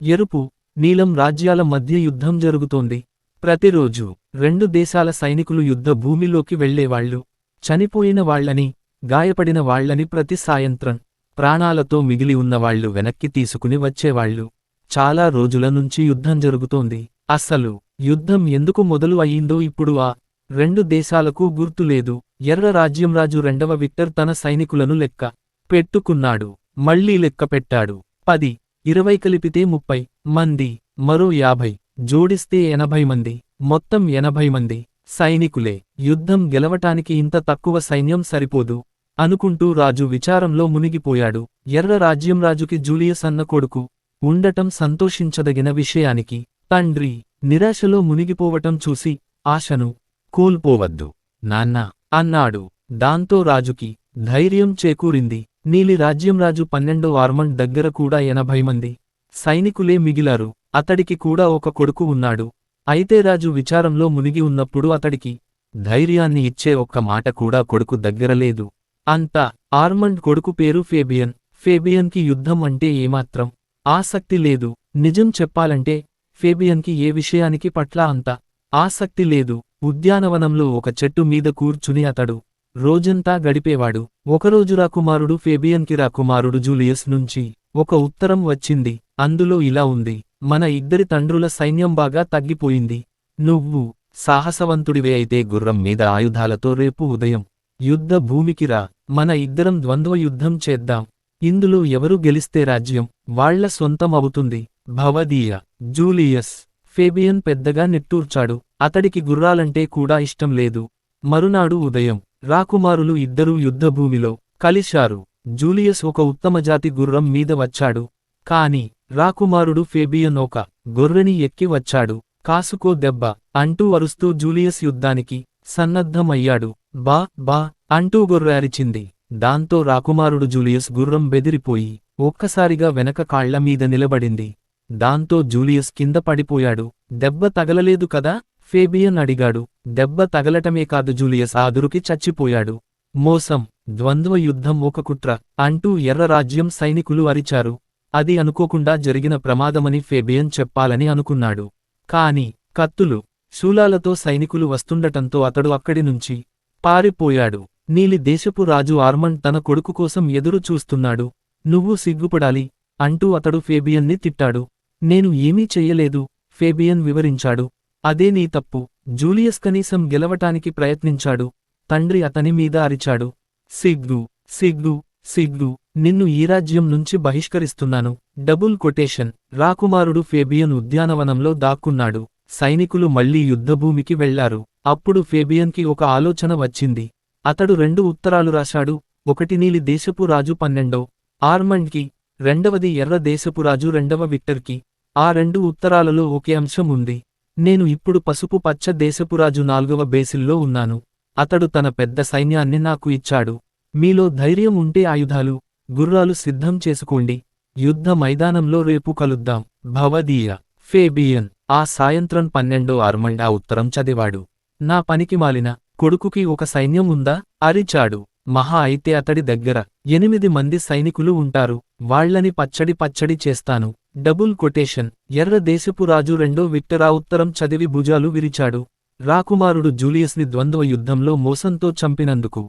ఎరుపు నీలం రాజ్యాల మధ్య యుద్ధం జరుగుతోంది. ప్రతిరోజు రెండు దేశాల సైనికులు యుద్ధ భూమిలోకి వెళ్ళేవాళ్ళు చనిపోయిన వాళ్ళని గాయపడిన వాళ్ళని ప్రతి సాయంత్రం ప్రాణాలతో మిగిలి ఉన్నవాళ్ళు వెనక్కి తీసుకుని వచ్చేవాళ్ళు చాలా రోజుల నుంచి యుద్ధం జరుగుతోంది. అస్సలు యుద్ధం ఎందుకు మొదలు అయ్యిందో ఇప్పుడు ఆ రెండు దేశాలకు గుర్తులేదు ఎర్ర రాజ్యంరాజు రెండవ విక్టర్ తన సైనికులను లెక్క పెట్టుకున్నాడు. మళ్ళీ లెక్క పెట్టాడు. పది ఇరవై కలిపితే ముప్పై మంది మరో యాభై జోడిస్తే ఎనభై మంది మొత్తం ఎనభై మంది సైనికులే. యుద్ధం గెలవటానికి ఇంత తక్కువ సైన్యం సరిపోదు అనుకుంటూ రాజు విచారంలో మునిగిపోయాడు. ఎర్ర రాజ్యం రాజుకి జూలియస్ అన్న కొడుకు ఉండటం సంతోషించదగిన విషయానికి తండ్రి నిరాశలో మునిగిపోవటం చూసి ఆశను కోల్పోవద్దు. నాన్న అన్నాడు. దాంతో రాజుకి ధైర్యం చేకూరింది. నీలి రాజ్యంరాజు పన్నెండో ఆర్మండ్ దగ్గర కూడా ఎనభై మంది సైనికులే మిగిలారు. అతడికి కూడా ఒక కొడుకు ఉన్నాడు. అయితే రాజు విచారంలో మునిగి ఉన్నప్పుడు అతడికి ధైర్యాన్ని ఇచ్చే ఒక్క మాట కూడా కొడుకు దగ్గర లేదు. అంతా ఆర్మండ్ కొడుకు పేరు ఫేబియన్. ఫేబియన్కి యుద్ధం అంటే ఏమాత్రం ఆసక్తి లేదు. నిజం చెప్పాలంటే ఫేబియన్కి ఏ విషయానికి పట్ల అంత ఆసక్తి లేదు. ఉద్యానవనంలో ఒక చెట్టు మీద కూర్చుని అతడు రోజంతా గడిపేవాడు. ఒకరోజు రాకుమారుడు ఫేబియన్కి రాకుమారుడు జూలియస్ నుంచి ఒక ఉత్తరం వచ్చింది. అందులో ఇలా ఉంది. మన ఇద్దరి తండ్రుల సైన్యం బాగా తగ్గిపోయింది. నువ్వు సాహసవంతుడివే అయితే గుర్రం మీద ఆయుధాలతో రేపు ఉదయం యుద్ధ భూమికి రా. మన ఇద్దరం ద్వంద్వ యుద్ధం చేద్దాం. ఇందులో ఎవరు గెలిస్తే రాజ్యం వాళ్ళ సొంతం అవుతుంది. భవదీయ జూలియస్ ఫేబియన్ పెద్దగా నిట్టూర్చాడు. అతడికి గుర్రాలంటే కూడా ఇష్టం లేదు. మరునాడు ఉదయం రాకుమారులు ఇద్దరూ యుద్ధభూమిలో కలిశారు. జూలియస్ ఒక ఉత్తమజాతి గుర్రం మీద వచ్చాడు. కాని రాకుమారుడు ఫేబియన్ ఒక గొర్రెని ఎక్కి వచ్చాడు. కాసుకో దెబ్బ అంటూ అరుస్తూ జూలియస్ యుద్ధానికి సన్నద్ధమయ్యాడు. బా బా అంటూ గొర్రె అరిచింది. దాంతో రాకుమారుడు జూలియస్ గుర్రం బెదిరిపోయి ఒక్కసారిగా వెనక కాళ్ళ మీద నిలబడింది. దాంతో జూలియస్ కింద పడిపోయాడు. దెబ్బ తగలలేదు కదా? ఫేబియన్ అడిగాడు. దెబ్బ తగలటమే కాదు జూలియస్ ఆదురుకి చచ్చిపోయాడు. మోసం ద్వంద్వ యుద్ధం ఒక కుట్ర అంటూ ఎర్రరాజ్యం సైనికులు అరిచారు. అది అనుకోకుండా జరిగిన ప్రమాదమని ఫేబియన్ చెప్పాలని అనుకున్నాడు. కాని కత్తులు శూలాలతో సైనికులు వస్తుండటంతో అతడు అక్కడి నుంచి పారిపోయాడు. నీలి దేశపు రాజు ఆర్మండ్ తన కొడుకు కోసం ఎదురు చూస్తున్నాడు. నువ్వు సిగ్గుపడాలి అంటూ అతడు ఫేబియన్ని తిట్టాడు. నేను ఏమీ చెయ్యలేదు ఫేబియన్ వివరించాడు. అదే నీ తప్పు. జూలియస్ కనీసం గెలవటానికి ప్రయత్నించాడు. తండ్రి అతని మీద అరిచాడు. సిగ్గు సిగ్గు సిగ్గు. నిన్ను ఈ రాజ్యం నుంచి బహిష్కరిస్తున్నాను. Double quotation. రాకుమారుడు ఫేబియన్ ఉద్యానవనంలో దాక్కున్నాడు. సైనికులు మళ్ళీ యుద్ధభూమికి వెళ్ళారు. అప్పుడు ఫేబియన్కి ఒక ఆలోచన వచ్చింది. అతడు రెండు ఉత్తరాలు రాశాడు. ఒకటి నీలి దేశపు రాజు పన్నెండో. ఆర్మండ్కి. రెండవది ఎర్ర దేశపు రాజు రెండవ విక్టర్కి. ఆ రెండు ఉత్తరాలలో ఒకే అంశం ఉంది. నేను ఇప్పుడు పసుపు పచ్చ దేశపురాజు నాల్గవ బేసిల్లో ఉన్నాను. అతడు తన పెద్ద సైన్యాన్ని నాకు ఇచ్చాడు. మీలో ధైర్యం ఉంటే ఆయుధాలు గుర్రాలు సిద్ధం చేసుకోండి. యుద్ధ మైదానంలో రేపు కలుద్దాం. భవదీయ ఫేబియన్. ఆ సాయంత్రం పన్నెండో ఆర్మండా ఉత్తరం చదివాడు. నా పనికి మాలిన కొడుకుకి ఒక సైన్యం ఉందా? అరిచాడు. మహా అయితే అతడి దగ్గర ఎనిమిది మంది సైనికులు ఉంటారు. వాళ్ళని పచ్చడి పచ్చడి చేస్తాను. డబుల్ కొటేషన్ ఎర్ర దేశపు రాజు రెండో విక్టరా ఉత్తరం చదివి భుజాలు విరిచాడు. రాకుమారుడు జూలియస్ని ద్వంద్వ యుద్ధంలో మోసంతో చంపినందుకు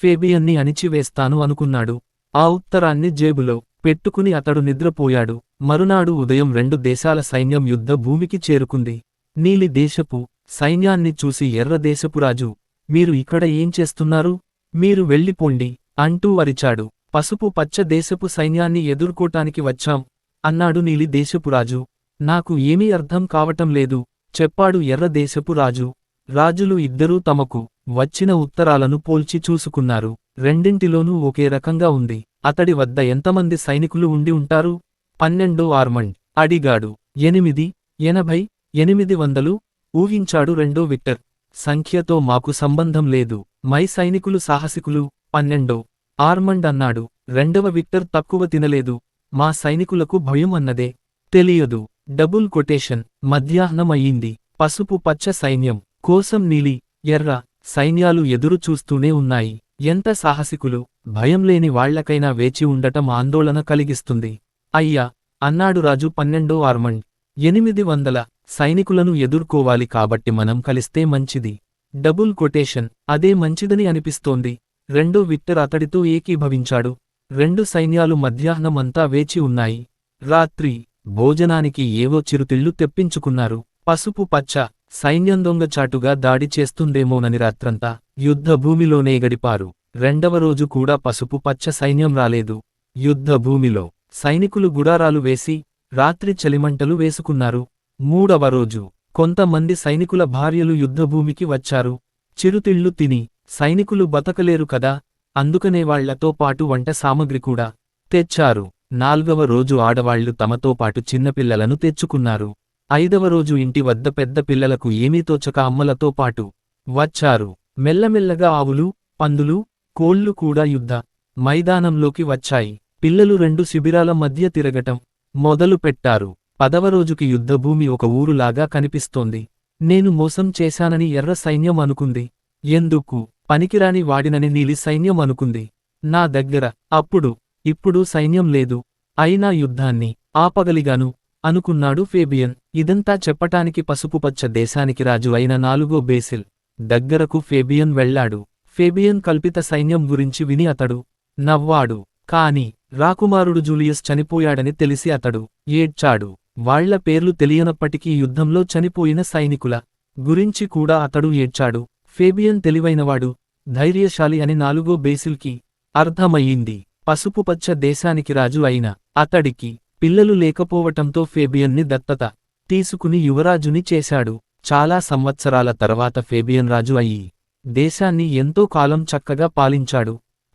ఫేబియన్ని అణిచివేస్తాను అనుకున్నాడు. ఆ ఉత్తరాన్ని జేబులో పెట్టుకుని అతడు నిద్రపోయాడు. మరునాడు ఉదయం రెండు దేశాల సైన్యం యుద్ధ భూమికి చేరుకుంది. నీలి దేశపు సైన్యాన్ని చూసి ఎర్ర రాజు మీరు ఇక్కడ ఏం చేస్తున్నారు? మీరు వెళ్ళిపోండి అంటూ వరిచాడు పసుపు పచ్చ దేశపు సైన్యాన్ని ఎదుర్కోటానికి వచ్చాం. అన్నాడు నీలి దేశపురాజు నాకు ఏమీ అర్థం కావటం లేదు. చెప్పాడు ఎర్ర దేశపు రాజు. రాజులు ఇద్దరూ తమకు వచ్చిన ఉత్తరాలను పోల్చి చూసుకున్నారు. రెండింటిలోనూ ఒకే రకంగా ఉంది. అతడి వద్ద ఎంతమంది సైనికులు ఉండి ఉంటారు? పన్నెండో ఆర్మండ్ అడిగాడు. ఎనిమిది ఎనభై ఎనిమిది వందలు ఊహించాడు రెండో విక్టర్. సంఖ్యతో మాకు సంబంధం లేదు. మై సైనికులు సాహసికులు. పన్నెండో ఆర్మండ్ అన్నాడు. రెండవ విక్టర్ తక్కువ తినలేదు. మా సైనికులకు భయం అన్నదే. తెలియదు. Double quotation. మధ్యాహ్నమయ్యింది. పసుపు పచ్చ సైన్యం. కోసం నీలి. ఎర్ర. సైన్యాలు ఎదురు చూస్తూనే ఉన్నాయి. ఎంత సాహసికులు. భయంలేని వాళ్ళకైనా వేచి ఉండటం ఆందోళన కలిగిస్తుంది. అయ్యా. అన్నాడు రాజు పన్నెండో ఆర్మండ్ ఎనిమిది వందల సైనికులను ఎదుర్కోవాలి కాబట్టి మనం కలిస్తే మంచిది. Double quotation. అదే మంచిదని అనిపిస్తోంది. రెండో విక్టర్ అతడితో ఏకీభవించాడు. రెండు సైన్యాలు మధ్యాహ్నమంతా వేచి ఉన్నాయి. రాత్రి భోజనానికి ఏవో చిరుతిళ్ళు తెప్పించుకున్నారు. పసుపు పచ్చ సైన్యం దొంగచాటుగా దాడి చేస్తుందేమోనని రాత్రంతా యుద్ధభూమిలోనే గడిపారు రెండవ రోజు కూడా పసుపు పచ్చ సైన్యం రాలేదు. యుద్ధభూమిలో సైనికులు గుడారాలు వేసి రాత్రి చలిమంటలు వేసుకున్నారు. మూడవ రోజు కొంతమంది సైనికుల భార్యలు యుద్ధభూమికి వచ్చారు. చిరుతిళ్ళు తిని సైనికులు బతకలేరు కదా. అందుకనే వాళ్ళతో పాటు వంట సామగ్రి కూడా తెచ్చారు. నాల్గవ రోజు ఆడవాళ్ళు తమతో పాటు చిన్నపిల్లలను తెచ్చుకున్నారు. ఐదవ రోజు ఇంటి వద్ద పెద్ద పిల్లలకు ఏమీ తోచక అమ్మలతో పాటు వచ్చారు. మెల్లమెల్లగా ఆవులు పందులు కోళ్ళు కూడా యుద్ధ మైదానంలోకి వచ్చాయి. పిల్లలు రెండు శిబిరాల మధ్య తిరగటం మొదలు పెట్టారు. పదవ రోజుకి యుద్ధభూమి ఒక ఊరులాగా కనిపిస్తోంది. నేను మోసం చేశానని ఎర్ర సైన్యం అనుకుంది. ఎందుకు? పనికిరాని వాడినని నీలి సైన్యం అనుకుంది. నా దగ్గర అప్పుడు ఇప్పుడు సైన్యం లేదు. అయినా యుద్ధాన్ని ఆపగలిగాను అనుకున్నాడు ఫేబియన్. ఇదంతా చెప్పటానికి పసుపుపచ్చ దేశానికి రాజు అయిన నాలుగో బేసిల్. దగ్గరకు ఫేబియన్ వెళ్ళాడు. ఫేబియన్ కల్పిత సైన్యం గురించి విని అతడు నవ్వాడు కాని రాకుమారుడు జూలియస్ చనిపోయాడని తెలిసి అతడు ఏడ్చాడు. వాళ్ళ పేర్లు తెలియనప్పటికీ యుద్ధంలో చనిపోయిన సైనికుల గురించి కూడా అతడు ఏడ్చాడు. ఫేబియన్ తెలివైనవాడు ధైర్యశాలి అని నాలుగో బేసిల్కి అర్థమయ్యింది. పసుపుపచ్చ దేశానికి రాజు అయిన అతడికి పిల్లలు లేకపోవటంతో ఫేబియన్ని దత్తత తీసుకుని యువరాజుని చేశాడు. చాలా సంవత్సరాల తర్వాత ఫేబియన్ రాజు అయ్యి దేశాన్ని ఎంతో కాలం చక్కగా పాలించాడు.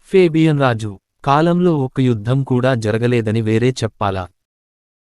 ఫేబియన్ రాజు కాలంలో ఒక యుద్ధం కూడా జరగలేదని వేరే చెప్పాలా?